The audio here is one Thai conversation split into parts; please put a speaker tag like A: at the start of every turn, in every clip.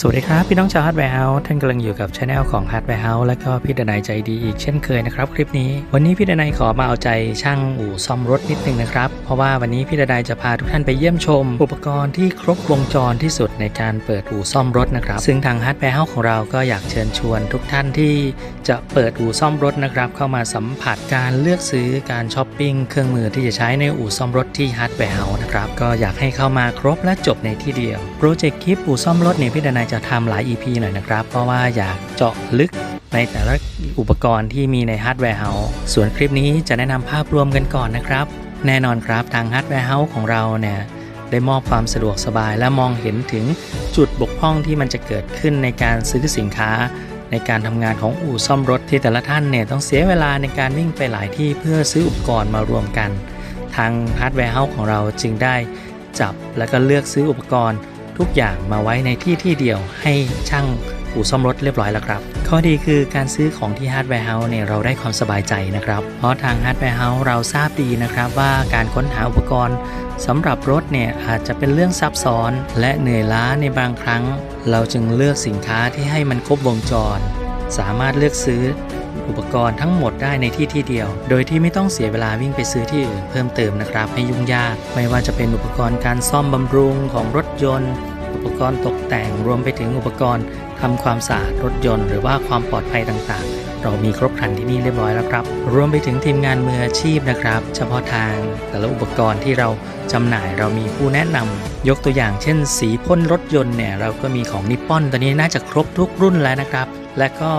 A: สวัสดีครับ พี่น้องชาวฮาร์ดแวร์เฮาส์ท่านกำลังอยู่กับช anel ของฮาร์ดแวร์เฮาส์และก็พี่ดนายใจดีอีกเช่นเคยนะครับ คลิปนี้ วันนี้พี่ดนายขอมาเอาใจช่างอู่ซ่อมรถนิดนึงนะครับ เพราะว่าวันนี้พี่ดนายจะพาทุกท่านไปเยี่ยมชม อุปกรณ์ที่ครบวงจรที่สุดในการเปิดอู่ซ่อมรถนะครับ ซึ่งทางฮาร์ดแวร์เฮาส์ของเราก็อยากเชิญชวนทุกท่านที่จะเปิดอู่ซ่อมรถนะครับเข้ามาสัมผัสการเลือกซื้อการช้อปปิ้งเครื่องมือที่จะใช้ในอู่ซ่อมรถที่ฮาร์ดแวร์เฮาส์นะครับก็อยากให้เข้ามาครบและจบในที่เดียวโปรเจกต์คลิปอู่ซ่อมรถเนี่ยพี่ดนายจะทำหลาย EP หน่อยนะครับ เพราะว่าอยากเจาะลึกในแต่ละอุปกรณ์ที่มีในฮาร์ดแวร์เฮาส์ส่วนคลิปนี้จะแนะนำภาพรวมกันก่อนนะครับ แน่นอนครับทางฮาร์ดแวร์เฮาส์ของเราเนี่ยได้มอบความสะดวกสบายและมองเห็นถึงจุดบกพร่องที่มันจะเกิดขึ้นในการซื้อสินค้า ในการทำงานของอู่ซ่อมรถที่แต่ละท่านเนี่ยต้องเสียเวลาในการวิ่งไปหลายที่เพื่อซื้ออุปกรณ์มารวมกัน ทางฮาร์ดแวร์เฮาส์ของเราจึงได้จับและก็เลือกซื้ออุปกรณ์ ทุกอย่างมาไว้ในที่ที่เดียวให้ช่างอู่ซ่อมรถเรียบร้อยแล้วครับ ข้อดีคือการซื้อของที่ฮาร์ดแวร์เฮาส์เนี่ยเราได้ความสบายใจนะครับ เพราะทางฮาร์ดแวร์เฮาส์เราทราบดีนะครับว่าการค้นหาอุปกรณ์สำหรับรถเนี่ยอาจจะเป็นเรื่องซับซ้อน และเหนื่อยล้าในบางครั้ง เราจึงเลือกสินค้าที่ให้มันครบวงจร สามารถเลือกซื้อ อุปกรณ์ทั้งหมดได้ในที่ที่เดียว โดยที่ไม่ต้องเสียเวลาวิ่งไปซื้อที่อื่นเพิ่มเติมนะครับให้ยุ่งยาก ไม่ว่าจะเป็นอุปกรณ์การซ่อมบำรุงของรถยนต์ อุปกรณ์ตกแต่งรวมไปถึงอุปกรณ์ ทำความสะอาดรถยนต์ หรือว่าความปลอดภัยต่างๆ เรามีครบครันที่นี่เรียบร้อยแล้วครับ รวมไปถึงทีมงานมืออาชีพนะครับ เฉพาะทางแต่ละอุปกรณ์ที่เราจำหน่ายเรามีผู้แนะนำยกตัวอย่างเช่น สีพ่นรถยนต์เนี่ยเราก็มีของนิปปอนตอนนี้น่าจะครบทุกรุ่นแล้วนะครับและก็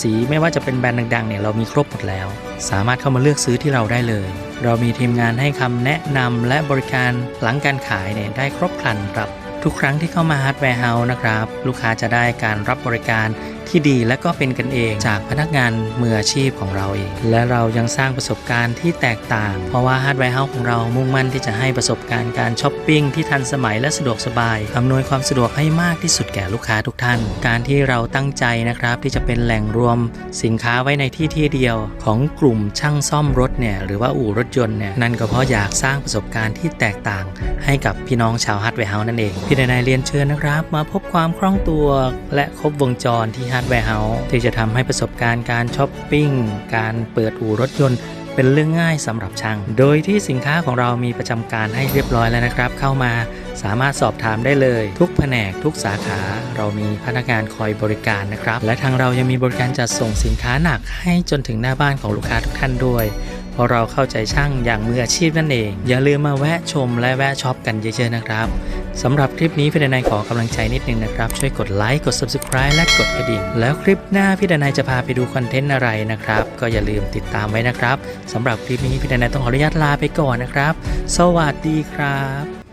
A: สีไม่ว่าจะเป็นแบรนด์ดังๆเนี่ยเรามีครบหมดแล้ว สามารถเข้ามาเลือกซื้อที่เราได้เลย เรามีทีมงานให้คำแนะนำและบริการหลังการขายเนี่ยได้ครบครันครับ ทุกครั้งที่เข้ามาฮาร์ดแวร์เฮาส์นะครับ ลูกค้าจะได้การรับบริการที่ดีและก็เป็นกันเองจากพนักงานมืออาชีพของเราเอง และเรายังสร้างประสบการณ์ที่แตกต่าง เพราะว่าฮาร์ดแวร์เฮาส์ของเรามุ่งมั่นที่จะให้ประสบการณ์การช้อปปิ้งที่ทันสมัยและสะดวกสบายอำนวยความสะดวกให้มากที่สุดแก่ลูกค้าทุกท่าน การที่เราตั้งใจนะครับที่จะเป็นแหล่งรวมสินค้าไว้ในที่ที่เดียว ของกลุ่มช่างซ่อมรถเนี่ยหรือว่าอู่รถยนต์เนี่ยนั่นก็เพราะอยากสร้างประสบการณ์ที่แตกต่าง ให้กับพี่น้องชาวฮาร์ดแวร์เฮาส์นั่นเองพี่นายเรียนเชิญนะครับ มาพบความคล่องตัวและครบวงจรที่ฮาร์ดแวร์เฮาส์ที่จะทำให้ประสบการณ์การช้อปปิ้ง การเปิดอู่รถยนต์ เป็นเรื่องง่ายสำหรับช่าง โดยที่สินค้าของเรามีประจำการให้เรียบร้อยแล้วนะครับ เข้ามาสามารถสอบถามได้เลย ทุกแผนกทุกสาขาเรามีพนักงานคอยบริการนะครับ และทางเรายังมีบริการจัดส่งสินค้าหนักให้จนถึงหน้าบ้านของลูกค้าทุกท่านด้วย เพราะเราเข้าใจช่างอย่างมืออาชีพนั่นเอง อย่าลืมมาแวะชมและแวะช็อปกันเยอะๆนะครับสำหรับคลิปนี้พี่ดนายขอกำลังใจนิดนึงนะครับ ช่วยกดไลค์กด subscribe และกดกระดิ่ง แล้วคลิปหน้าพี่ดนายจะพาไปดูคอนเทนต์อะไรนะครับ ก็อย่าลืมติดตามไว้นะครับสำหรับคลิปนี้พี่ดนายต้องขออนุญาตลาไปก่อนนะครับ สวัสดีครับ